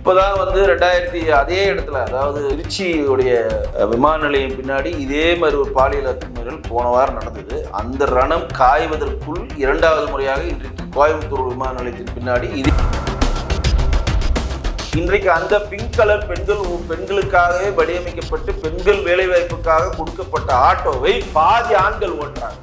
இப்போதான் வந்து ரெண்டாயிரத்தி அதே இடத்துல அதாவது திருச்சியுடைய விமான நிலையம் பின்னாடி இதே மாதிரி ஒரு பாலியல் அத்துமீறல் போன வாரம் நடந்தது. அந்த ரணம் காய்வதற்குள் இரண்டாவது முறையாக இன்றைக்கு கோயம்புத்தூர் விமான நிலையத்தின் பின்னாடி இது. இன்றைக்கு அந்த பிங்க் கலர் பெண்கள் பெண்களுக்காகவே வடிவமைக்கப்பட்டு பெண்கள் வேலைவாய்ப்புக்காக கொடுக்கப்பட்ட ஆட்டோவை பாதி ஆண்கள் ஓட்டுறாங்க.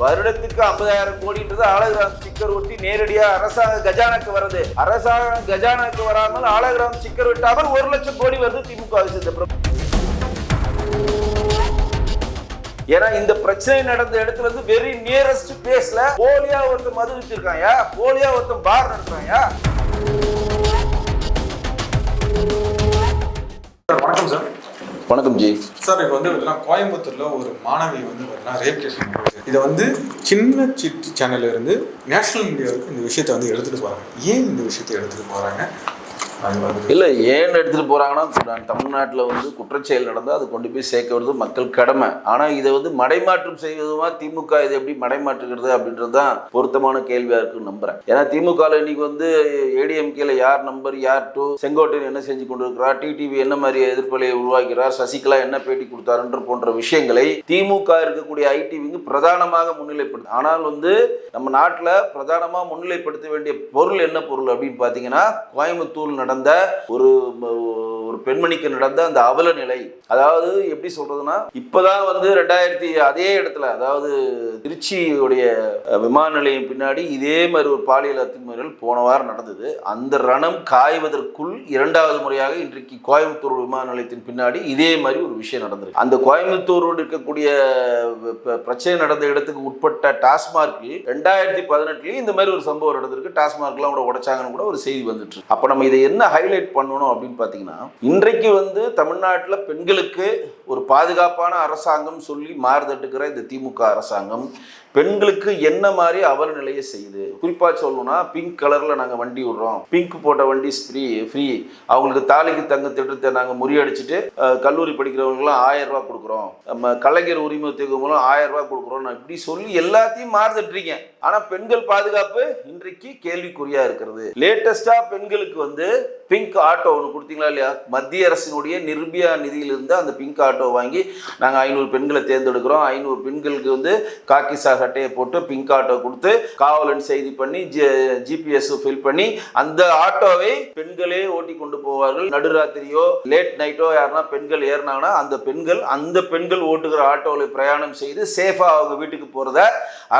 வருடத்துக்கு ஐம்பதாயிரம் கோடின்றது ஆலகிராம் ஸ்டிக்கர் ஒட்டி நேரடியாக அரசாங்க கஜானாக்கு வருது அரசாங்க கஜானாக்கு வராமல் ஆலகிராம் ஸ்டிக்கர் விட்டாமல் ஒரு லட்சம் கோடி வருது திமுக இந்த ஏன்னா இந்த பிரச்சனை நடந்த இடத்துல இருந்து வெரி நியரஸ்ட் பிளேஸ்ல போலியா ஒருத்தன் மது வித்திருக்காங்க போலியா ஒருத்தன் பார் நடத்துறாயா வணக்கம் சார். வணக்கம் ஜி. சார் இப்போ வந்து பார்த்தீங்கன்னா கோயம்புத்தூர்ல ஒரு மாணவி வந்து பார்த்தீங்கன்னா ரேப் கேஸ் இதை வந்து சின்ன சிட்டு சேனல்ல இருந்து நேஷனல் மீடியாவுக்கு இந்த விஷயத்தை வந்து எடுத்துட்டு போறாங்க. ஏன் இந்த விஷயத்தை எடுத்துட்டு போறாங்க? இல்லை ஏன் எடுத்துகிட்டு போகிறாங்கன்னா தமிழ்நாட்டில் வந்து குற்றச்செயல் நடந்தால் அது கொண்டு போய் சேர்க்க வருது மக்கள் கடமை. ஆனால் இதை வந்து மடைமாற்றம் செய்வதுமா திமுக? இதை எப்படி மடைமாற்றுகிறது அப்படின்றது தான் பொருத்தமான கேள்வியாக இருக்குன்னு நம்புகிறேன் ஏன்னா திமுக இன்னைக்கு வந்து ஏடிஎம்கேல யார் நம்பர் யார் டூ செங்கோட்டையன் என்ன செஞ்சு கொண்டிருக்கிறார் டிடிவி என்ன மாதிரி எதிர்ப்பலையை உருவாக்கிறார் சசிகலா என்ன பேட்டி கொடுத்தாருன்ற போன்ற விஷயங்களை திமுக இருக்கக்கூடிய ஐடிவிங்கு பிரதானமாக முன்னிலைப்படுது ஆனால் வந்து நம்ம நாட்டில் பிரதானமாக முன்னிலைப்படுத்த வேண்டிய பொருள் என்ன பொருள் அப்படின்னு பார்த்தீங்கன்னா கோயம்புத்தூர் நடந்த ஒரு ஒரு பெண்மணிக்கு நடந்த அந்த அவல நிலை. அதாவது எப்படி சொல்றதுன்னா இப்போதான் வந்து ரெண்டாயிரத்தி அதே இடத்துல அதாவது திருச்சியுடைய விமான நிலையம் பின்னாடி இதே மாதிரி ஒரு பாலியல் அத்துமீறல் போன வாரம் நடந்தது. அந்த ரணம் காய்வதற்குள் இரண்டாவது முறையாக இன்றைக்கு கோயம்புத்தூர் விமான நிலையத்தின் பின்னாடி இதே மாதிரி ஒரு விஷயம் நடந்திருக்கு. அந்த கோயம்புத்தூரோடு இருக்கக்கூடிய ப- பிரச்சனை நடந்த இடத்துக்கு உட்பட்ட டாஸ்மார்க்கில் ரெண்டாயிரத்தி பதினெட்டுலயும் இந்த மாதிரி ஒரு சம்பவம் நடந்திருக்கு. டாஸ்மார்க்லாம் கூட உடைச்சாங்கன்னு கூட ஒரு செய்தி வந்துட்டு அப்போ அப்ப நம்ம இதை என்ன ஹைலைட் பண்ணணும் அப்படின்னு பார்த்தீங்கன்னா இன்றைக்கு வந்து தமிழ்நாட்டில் பெண்களுக்கு ஒரு பாதுகாப்பான அரசாங்கம் சொல்லி மாறுதட்டுக்கிற இந்த திமுக அரசாங்கம் பெண்களுக்கு என்ன மாதிரி அவல நிலையை செய்யுது? குறிப்பாக சொல்லணும்னா பிங்க் கலரில் நாங்கள் வண்டி விடுறோம். பிங்க் போட்ட வண்டி ஃப்ரீ ஃப்ரீ அவங்களுக்கு தாலிக்கு தங்க திட்டத்தை நாங்கள் முறியடிச்சிட்டு கல்லூரி படிக்கிறவங்களுக்குலாம் ஆயிரம் ரூபா கொடுக்குறோம். நம்ம கலைஞர் உரிமை தேர்வுகளும் மூலம் ஆயிரம் ரூபா கொடுக்குறோம். நான் இப்படி சொல்லி எல்லாத்தையும் மாறுதட்டுறீங்க. ஆனால் பெண்கள் பாதுகாப்பு இன்றைக்கு கேள்விக்குறியாக இருக்கிறது. லேட்டஸ்டாக பெண்களுக்கு வந்து பிங்க் ஆட்டோ ஒன்று கொடுத்தீங்களா இல்லையா? மத்திய அரசினுடைய நிர்பியா நிதியிலிருந்து அந்த பிங்க் ஆட்டோ வாங்கி நாங்கள் ஐநூறு பெண்களை தேர்ந்தெடுக்கிறோம். ஐநூறு பெண்களுக்கு வந்து காக்கிசா சட்டையை போட்டு பிங்க் ஆட்டோ கொடுத்து காவலன் செய்தி பண்ணி ஜிபிஎஸ் ஃபில் பண்ணி அந்த ஆட்டோவை பெண்களே ஓட்டி கொண்டு போவார்கள். நடுராத்திரியோ லேட் நைட்டோ யாருன்னா பெண்கள் ஏறினாங்கன்னா அந்த பெண்கள் அந்த பெண்கள் ஓட்டுகிற ஆட்டோவில் பிரயாணம் செய்து சேஃபாக அவங்க வீட்டுக்கு போகிறத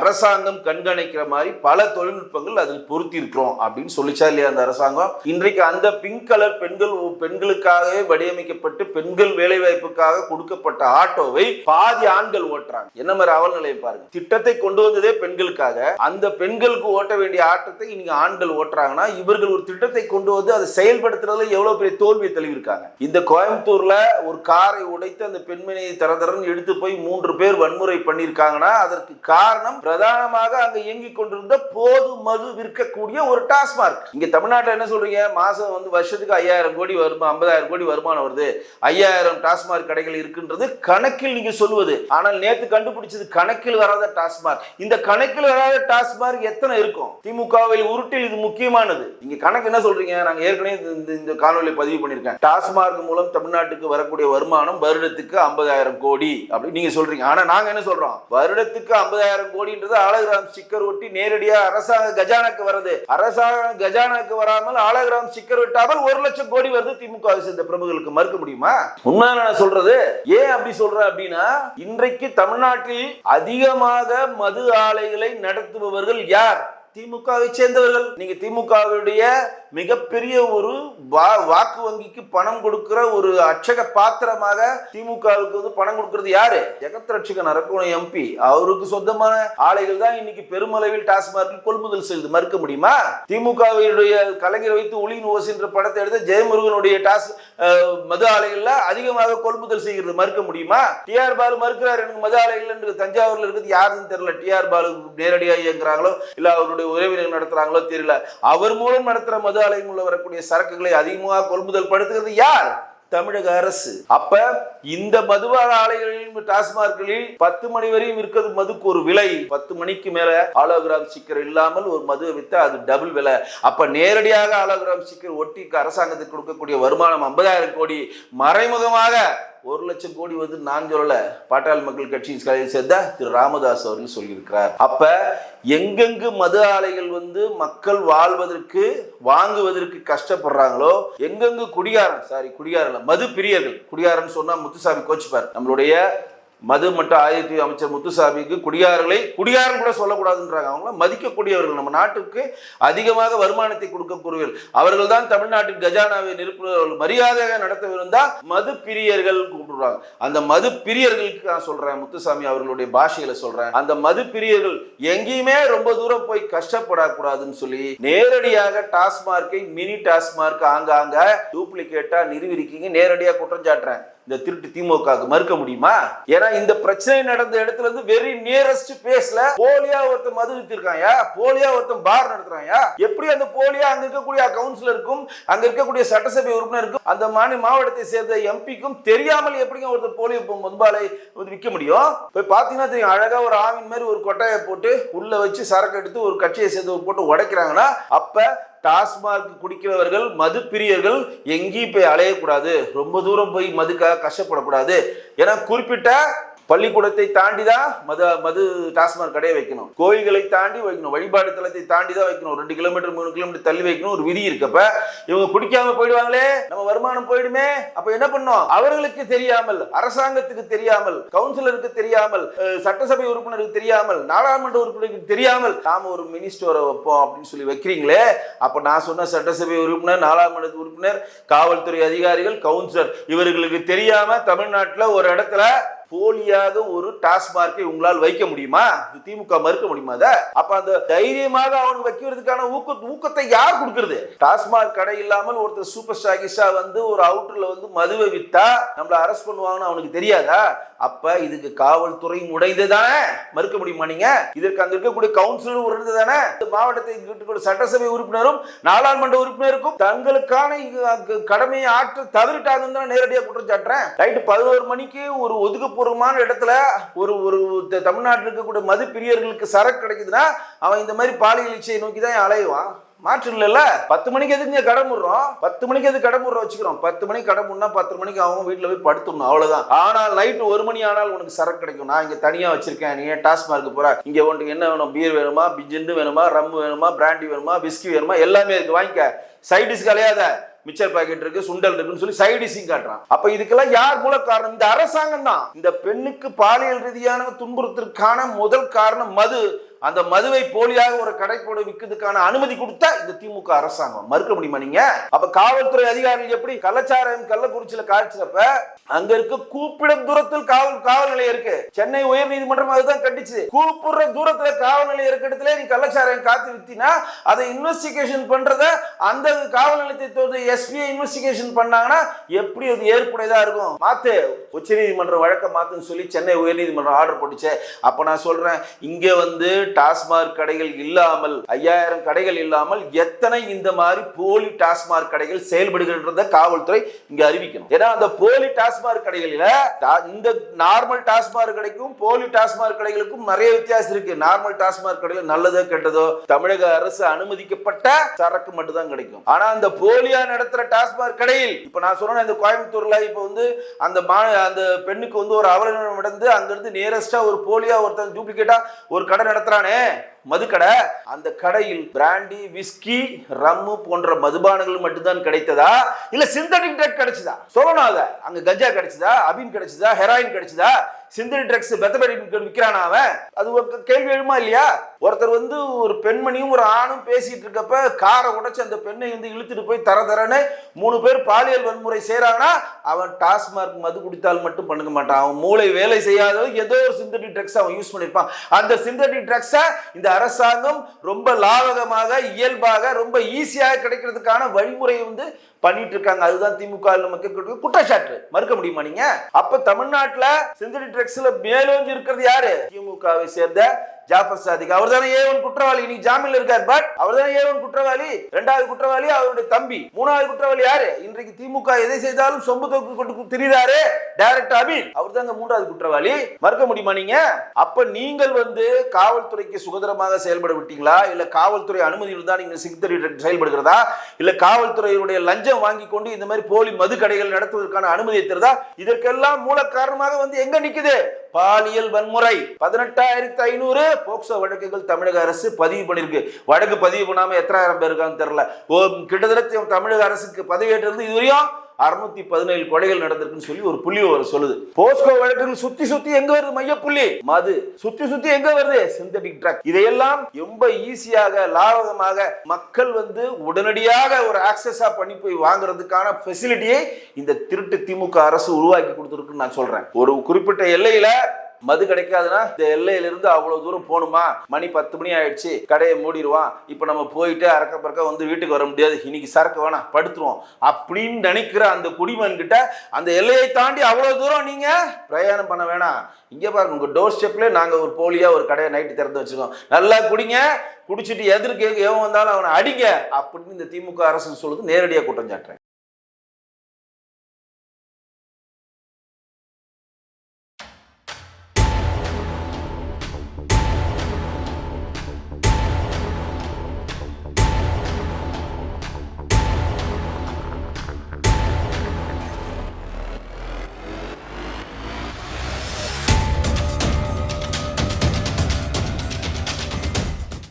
அரசாங்கம் கண்காணிக்கிற மாதிரி பல தொழில்நுட்பங்கள் அதில் பொருத்தி இருக்கிறோம் அப்படின்னு சொல்லிச்சா இல்லையா அந்த அரசாங்கம்? இன்றைக்கு அந்த பிங்க் கலர் பெண்கள் பெண்களுக்காகவே வடிவமைக்கப்பட்டு பெண்கள் வேலைவாய்ப்புக்காக கொடுக்கப்பட்ட ஆட்டோவை பாதி ஆண்கள் ஓட்டுறாங்க. என்ன மாதிரி அவல் நிலையை பாருங்க. திட்டத்தை கொண்டு வந்ததே பெண்களுக்காக. அந்த பெண்களுக்கு ஓட்ட வேண்டிய ஆட்டத்தை இன்னைக்கு ஆண்கள் ஓட்டுறாங்கன்னா இவர்கள் ஒரு திட்டத்தை கொண்டு வந்து அதை செயல்படுத்துறதுல எவ்வளவு பெரிய தோல்வியை தெளிவிருக்காங்க இந்த கோயம்புத்தூர்ல ஒரு காரை உடைத்து அந்த பெண்மணியை தர எடுத்து போய் மூன்று பேர் வன்முறை பண்ணியிருக்காங்கன்னா அதற்கு காரணம் பிரதானமாக அங்க இயங்கிக் கொண்டிருந்த போது மது விற்கக்கூடிய ஒரு டாஸ்மார்க். இங்க தமிழ்நாட்டில் என்ன சொல்றீங்க? மாசம் வந்து வருஷத்துக்கு ஐயாயிரம் கோடி வருமா ஐம்பதாயிரம் கோடி வருமானம் வருது. ஐயாயிரம் டாஸ்மார்க் கடைகள் இருக்குன்றது கணக்கில் நீங்க சொல்லுவது. ஆனால் நேத்து கண்டுபிடிச்சது கணக்கில் வராத டாஸ்மார்க் இந்த கணக்கில் வராத டாஸ்மார்க் எத்தனை இருக்கும்? திமுகவில் உருட்டில் இது முக்கியமானது. நீங்க கணக்கு என்ன சொல்றீங்க? நாங்க ஏற்கனவே இந்த- இந்த காணொலி பதிவு பண்ணியிருக்கேன். டாஸ்மார்க் மூலம் தமிழ்நாட்டுக்கு வரக்கூடிய வருமானம் வருடத்துக்கு ஐம்பதாயிரம் கோடி அப்படின்னு நீங்க சொல்றீங்க. ஆனா நாங்க என்ன சொல்றோம்? வருடத்துக்கு ஐம்பதாயிரம் கோடின்றது ஆலகிராம் ஸ்டிக்கர் ஒட்டி நேரடியாக அரசாங்க கஜானாக்கு வருது அரசாங்க கஜானாக்கு வராமல் ஆலகிராம் ஸ்டிக்கர் விட்டாமல் ஒரு லட்சம் கோடி வருது திமுக சேர்ந்த பிரமுகளுக்கு மறுக்க முடியுமா? உண்மையான நான் சொல்றது? ஏன் அப்படி சொல்றேன் அப்படின்னா இன்றைக்கு தமிழ்நாட்டில் அதிகமாக மது ஆலைகளை நடத்துபவர்கள் யார்? திமுகவை சேர்ந்தவர்கள். நீங்க திமுகவுடைய மிகப்பெரிய ஒரு வா- வாக்கு வங்கிக்கு பணம் கொடுக்கிற ஒரு அச்சக பாத்திரமாக திமுகவுக்கு வந்து பணம் கொடுக்கிறது யாரு? ஜெகத் ரட்சகன் அரக்கோணம் எம்பி அவருக்கு சொந்தமான ஆலைகள் தான் இன்னைக்கு பெருமளவில் டாஸ்மார்க்கில் கொள்முதல் செய்து. மறுக்க முடியுமா? திமுகவினுடைய கலைஞர் வைத்து ஒளியின் ஓசின்ற படத்தை எடுத்து ஜெயமுருகனுடைய டாஸ் மது ஆலைகள்ல அதிகமாக கொள்முதல் செய்கிறது. மறுக்க முடியுமா? டிஆர் பாலு மறுக்கிறார். எனக்கு மது ஆலைகள் என்று தஞ்சாவூர்ல இருக்குது யாருன்னு தெரியல. டிஆர் பாலு நேரடியாக இயங்குறாங்களோ இல்ல அவருடைய உறவினர் நடத்துறாங்களோ தெரியல. அவர் மூலம் நடத்துற மது ஆலையம் உள்ள வரக்கூடிய சரக்குகளை அதிகமாக கொள்முதல் படுத்துகிறது யார்? தமிழக அரசு. அப்ப இந்த மதுபான ஆலைகளில் டாஸ்மார்களில் பத்து மணி வரையும் இருக்கிறது மதுக்கு ஒரு விலை. பத்து மணிக்கு மேல ஆலோகிராம் சிக்கர் இல்லாமல் ஒரு மதுவை வித்தா அது டபுள் விலை. அப்ப நேரடியாக ஆலோகிராம் சிக்கர் ஒட்டி அரசாங்கத்துக்கு கொடுக்கக்கூடிய வருமானம் ஐம்பதாயிரம் கோடி. மறைமுகமாக ஒரு லட்சம் கோடி வந்து நான் சொல்லல பாட்டாளி மக்கள் கட்சியின் தலைவர் சேர்ந்த திரு ராமதாஸ் அவர்கள் சொல்லியிருக்கிறார். அப்ப எங்கெங்கு மது ஆலைகள் வந்து மக்கள் வாழ்வதற்கு வாங்குவதற்கு கஷ்டப்படுறாங்களோ எங்கெங்கு குடிகாரன் சாரி குடிகாரன் மது பிரியர்கள் குடிகாரன் சொன்னா முத்துசாமி கோச்சுப்பார். நம்மளுடைய மது மற்றும் ஆயுத அமைச்சர் முத்துசாமிக்கு குடியார்களை குடியாரம் கூட சொல்லக்கூடாதுன்றாங்க. அவங்கள மதிக்கக்கூடியவர்கள். நம்ம நாட்டுக்கு அதிகமாக வருமானத்தை கொடுக்கக்கூடியவர்கள். அவர்கள் தான் தமிழ்நாட்டின் கஜானாவை நிரப்புபவர்கள். மரியாதையாக நடத்தவிருந்தா மது பிரியர்கள் கூப்பிடுறாங்க. அந்த மது பிரியர்களுக்கு நான் சொல்றேன். முத்துசாமி அவர்களுடைய பாஷையில சொல்றேன். அந்த மது பிரியர்கள் எங்கேயுமே ரொம்ப தூரம் போய் கஷ்டப்படக்கூடாதுன்னு சொல்லி நேரடியாக டாஸ்மார்க்கை மினி டாஸ்மார்க் ஆங்காங்க டூப்ளிகேட்டா நிறுவிருக்கீங்க நேரடியாக குற்றம் சாட்டுறேன். இந்த திருட்டு திமுகவுக்கு மறுக்க முடியுமா? ஏன்னா இந்த பிரச்சனை நடந்த இடத்துல இருந்து வெரி நியரஸ்ட் பேஸ்ல போலியா ஒருத்தன் மது வித்திருக்காயா போலியா ஒருத்தன் பார் நடத்துறாயா எப்படி அந்த போலியா அங்க இருக்கக்கூடிய கவுன்சிலருக்கும் அங்க இருக்கக்கூடிய சட்டசபை உறுப்பினருக்கும் அந்த மாநில மாவட்டத்தை சேர்ந்த எம்பிக்கும் தெரியாமல் எப்படிங்க ஒருத்தர் போலியோ மதுபாலை வந்து விற்க முடியும்? போய் பாத்தீங்கன்னா தெரியும் அழகா ஒரு ஆவின் மாதிரி ஒரு கொட்டையை போட்டு உள்ள வச்சு சரக்கு எடுத்து ஒரு கட்சியை சேர்ந்து போட்டு உடைக்கிறாங்கன்னா அப்ப டாஸ்மாக் குடிக்கிறவர்கள் மது பிரியர்கள் எங்கேயும் போய் அலையக்கூடாது. ரொம்ப தூரம் போய் மதுக்காக கஷ்டப்படக்கூடாது. ஏன்னா குறிப்பிட்ட பள்ளிக்கூடத்தை தாண்டி தான் மது மது டாஸ்மாக் கடையை வைக்கணும். கோயில்களை தாண்டி வைக்கணும். வழிபாடு தலத்தை தாண்டி தான் வைக்கணும். ரெண்டு கிலோமீட்டர் மூணு கிலோமீட்டர் தள்ளி வைக்கணும். ஒரு விதி இருக்கப்ப இவங்க பிடிக்காம போயிடுவாங்களே? நம்ம வருமானம் போயிடுமே? அப்ப என்ன பண்ணோம்? அவர்களுக்கு தெரியாமல் அரசாங்கத்துக்கு தெரியாமல் கவுன்சிலருக்கு தெரியாமல் சட்டசபை உறுப்பினருக்கு தெரியாமல் நாடாளுமன்ற உறுப்பினருக்கு தெரியாமல் நாம ஒரு மினி ஸ்டோரை வைப்போம் அப்படின்னு சொல்லி வைக்கிறீங்களே? அப்ப நான் சொன்ன சட்டசபை உறுப்பினர் நாடாளுமன்ற உறுப்பினர் காவல்துறை அதிகாரிகள் கவுன்சிலர் இவர்களுக்கு தெரியாம தமிழ்நாட்டில் ஒரு இடத்துல போலியாக ஒரு டாஸ்மார்க்கை உங்களால் வைக்க முடியுமா? திமுக மறுக்க முடியுமா அப்ப அந்த தைரியமாக அவனுக்கு வைக்கிறதுக்கான ஊக்க ஊக்கத்தை யார் கொடுக்கிறது? டாஸ்மார்க் கடை இல்லாமல் ஒருத்தர் சூப்பர் ஸ்டாகிஸ்டா வந்து ஒரு அவுட்டர்ல வந்து மதுவை வித்தா நம்மள அரெஸ்ட் பண்ணுவாங்கன்னு அவனுக்கு தெரியாதா? அப்ப இதுக்கு காவல்துறையும் உடைந்து தானே? மறுக்க முடியுமா நீங்க? இதற்கு அங்க இருக்கக்கூடிய கவுன்சிலரும் உடைந்து தானே? இந்த மாவட்டத்தை இருக்கக்கூடிய சட்டசபை உறுப்பினரும் நாடாளுமன்ற உறுப்பினருக்கும் தங்களுக்கான கடமையை ஆற்ற தவறிட்டாங்கன்னு நேரடியாக குற்றம் சாட்டுறேன் நைட்டு பதினோரு மணிக்கு ஒரு ஒதுக்கு ஒதுக்குப்பூர்வமான இடத்துல ஒரு ஒரு த- தமிழ்நாட்டில் இருக்கக்கூடிய மது பிரியர்களுக்கு சரக்கு கிடைக்குதுன்னா அவன் இந்த மாதிரி பாலியல் இச்சையை நோக்கி தான் அலையுவான் மாற்று இல்லைல்ல பத்து மணிக்கு எதுக்கு கடமுடுறோம் பத்து மணிக்கு எது கடை வச்சுக்கிறோம். பத்து மணிக்கு கடை பத்து மணிக்கு அவங்க வீட்டில் போய் படுத்துடணும் அவ்வளோதான் ஆனால் நைட்டு ஒரு மணி ஆனால் உனக்கு சரக்கு கிடைக்கும். நான் இங்கே தனியாக வச்சிருக்கேன். நீ ஏன் டாஸ்மார்க்கு போற? இங்கே உனக்கு என்ன வேணும்? பீர் வேணுமா? பிஜின்னு வேணுமா? ரம் வேணுமா? பிராண்டி வேணுமா? பிஸ்கி வேணுமா? எல்லாமே இருக்கு. வாங்கிக்க. சைடிஸ்க்கு அலையாத. மிச்சர் பாக்கெட் இருக்கு சுண்டல் இருக்குன்னு சொல்லி சைடிஸையும் காட்டுறான். அப்ப இதுக்கெல்லாம் யார் மூல காரணம் இந்த அரசாங்கம் தான். இந்த பெண்ணுக்கு பாலியல் ரீதியான துன்புறுத்திற்கான முதல் காரணம் மது. அந்த மதுவை போலியாக ஒரு கடைப்போட விற்கிறதுக்கான அனுமதி கொடுத்தா இந்த திமுக அரசாங்கம். மறுக்க முடியுமா நீங்க? அப்ப காவல்துறை அதிகாரிகள் எப்படி? கள்ளச்சாரம் கள்ளக்குறிச்சியில காய்ச்சப்ப அங்க இருக்க கூப்பிடும் தூரத்தில் காவல் காவல் நிலையம் இருக்கு. சென்னை உயர் நீதிமன்றம் அதுதான் கண்டிச்சு. கூப்பிடுற தூரத்துல காவல் நிலையம் இருக்க இடத்துல நீ கள்ளச்சாரம் காத்து வித்தினா அதை இன்வெஸ்டிகேஷன் பண்றத அந்த காவல் நிலையத்தை எஸ்பிஐ இன்வெஸ்டிகேஷன் பண்ணாங்கன்னா எப்படி அது ஏற்புடையதா இருக்கும்? மாத்து. உச்ச நீதிமன்றம் வழக்க மாத்துன்னு சொல்லி சென்னை உயர் நீதிமன்றம் ஆர்டர் போட்டுச்சு. அப்ப நான் சொல்றேன் இங்க வந்து டாஸ்மாக் கடைகள் இல்லாமல் ஐயாயிரம் கடைகள் இல்லாமல் எத்தனை இந்த மாதிரி போலி டாஸ்மாக் கடைகள் செயல்படுகின்றத காவல்துறை இங்க அறிவிக்கணும். ஏன்னா அந்த போலி டாஸ்மாக் கடைகளில இந்த நார்மல் டாஸ்மாக் கடைக்கும் போலி டாஸ்மாக் கடைகளுக்கும் நிறைய வித்தியாசம் இருக்கு. நார்மல் டாஸ்மாக் கடையில நல்லதோ கெட்டதோ தமிழக அரசு அனுமதிக்கப்பட்ட சரக்கு மட்டும் தான் கிடைக்கும். ஆனா அந்த போலியா நடத்துற டாஸ்மாக் கடையில் இப்ப நான் சொன்ன இந்த கோயம்புத்தூர்ல இப்ப வந்து அந்த மா அந்த பெண்ணுக்கு வந்து ஒரு அவலம் நடந்து அங்கிருந்து நேரஸ்டா ஒரு போலியா ஒருத்தன் டூப்ளிகேட்டா ஒரு கடை நடத்துறாங்க நடத்துறானே மதுக்கடை. அந்த கடையில் பிராண்டி விஸ்கி ரம்மு போன்ற மதுபானங்கள் மட்டும்தான் கிடைத்ததா? இல்ல சிந்தட்டிக் ட்ரக் கிடைச்சதா? சொல்லணும் அத. அங்க கஞ்சா கிடைச்சதா? அபின் கிடைச்சதா? ஹெராயின் கிடைச்சதா? சிந்தட்டிக் ட்ரக்ஸ் பெத்தபடி விற்கிறானா அவன்? அது ஒரு கேள்வி எழுமா இல்லையா? ஒருத்தர் வந்து ஒரு பெண்மணியும் ஒரு ஆணும் பேசிட்டு இருக்கப்ப காரை உடைச்சு அந்த பெண்ணை வந்து இழுத்துட்டு போய் தர தரன்னு மூணு பேர் பாலியல் வன்முறை செய்யறாங்கன்னா அவன் டாஸ்மார்க் மது குடித்தால் மட்டும் பண்ணுக்க மாட்டான். அவன் மூளை வேலை செய்யாத ஏதோ ஒரு சிந்தட்டிக் ட்ரக்ஸ் அவன் யூஸ் பண்ணிருப்பான். அந்த சிந்தட்டிக் ட்ரக்ஸை இந்த அரசாங்கம் ரொம்ப லாவகமாக இயல்பாக ரொம்ப ஈஸியாக கிடைக்கிறதுக்கான வழிமுறையை வந்து பண்ணிட்டு இருக்காங்க அதுதான் திமுக நமக்கு குற்றச்சாட்டு. மறுக்க முடியுமா நீங்க? அப்ப தமிழ்நாட்டுல சிந்தட்டிக் ட்ரக்ஸ்ல மேலோஞ்சி இருக்கிறது யாரு? திமுகவை சேர்ந்த ஜாஃபர் சாதிக். அவர் தானே ஏ ஒன் குற்றவாளி. இன்னைக்கு ஜாமீன்ல இருக்கார். பட் அவர் தானே ஏ ஒன் குற்றவாளி. இரண்டாவது குற்றவாளி அவருடைய தம்பி. மூணாவது குற்றவாளி யாரு? இன்றைக்கு திமுக எதை செய்தாலும் சொம்பு தோக்கு கொண்டு திரிகிறாரு டைரக்ட் அமீன். அவர் தாங்க மூன்றாவது குற்றவாளி. மறுக்க முடியுமா நீங்க? அப்ப நீங்கள் வந்து காவல்துறைக்கு சுதந்திரமாக செயல்பட விட்டீங்களா? இல்ல காவல்துறை அனுமதியில் தான் நீங்க சிக்தரி செயல்படுகிறதா? இல்ல காவல்துறையினுடைய லஞ்சம் வாங்கி கொண்டு இந்த மாதிரி போலி மது கடைகள் நடத்துவதற்கான அனுமதியை தருதா? இதற்கெல்லாம் மூல காரணமாக வந்து எங்க நிக்குது? பாலியல் வன்முறை. பதினெட்டாயிரத்தி ஐநூறு போக்சோ வழக்குகள் தமிழக அரசு பதிவு பண்ணிருக்கு. வழக்கு பதிவு பண்ணாம எத்தனாயிரம் பேர் இருக்கான்னு தெரியல. ஓ கிட்டத்தட்ட தமிழக அரசுக்கு பதவியேற்றது இதுவரையும் அறுநூத்தி பதினேழு கொலைகள் நடந்திருக்குன்னு சொல்லி ஒரு புள்ளி ஒரு சொல்லுது. போஸ்கோ வழக்குன்னு சுத்தி சுத்தி எங்க வருது மையப்புள்ளி? மது. சுத்தி சுத்தி எங்க வருது? சிந்தடிக் ட்ரக் இதையெல்லாம் ரொம்ப ஈஸியாக லாபகமாக மக்கள் வந்து உடனடியாக ஒரு ஆக்சஸா பண்ணி போய் வாங்குறதுக்கான ஃபெசிலிட்டியை இந்த திருட்டு திமுக அரசு உருவாக்கி கொடுத்துருக்குன்னு நான் சொல்றேன். ஒரு குறிப்பிட்ட எல்லையில மது கிடைக்காதுன்னா இந்த எல்லையில இருந்து அவ்வளவு தூரம் போகணுமா? மணி பத்து மணி ஆயிடுச்சு கடையை மூடிடுவான். இப்போ நம்ம போயிட்டு அறக்க பறக்க வந்து வீட்டுக்கு வர முடியாது. இன்னைக்கு சரக்கு வேணாம் படுத்துருவோம். அப்படின்னு நினைக்கிற அந்த குடிமகன் கிட்ட அந்த எல்லையை தாண்டி அவ்வளவு தூரம் நீங்க பிரயாணம் பண்ண வேணாம். இங்க பாருங்க உங்க டோர் ஸ்டெப்ல நாங்க ஒரு போலியா ஒரு கடையை நைட்டு திறந்து வச்சிருக்கோம். நல்லா குடிங்க குடிச்சிட்டு எதிர்க்கு எவன் வந்தாலும் அவனை அடிங்க அப்படின்னு இந்த திமுக அரசு சொல்லுது நேரடியாக குற்றம் சாட்டுறேன்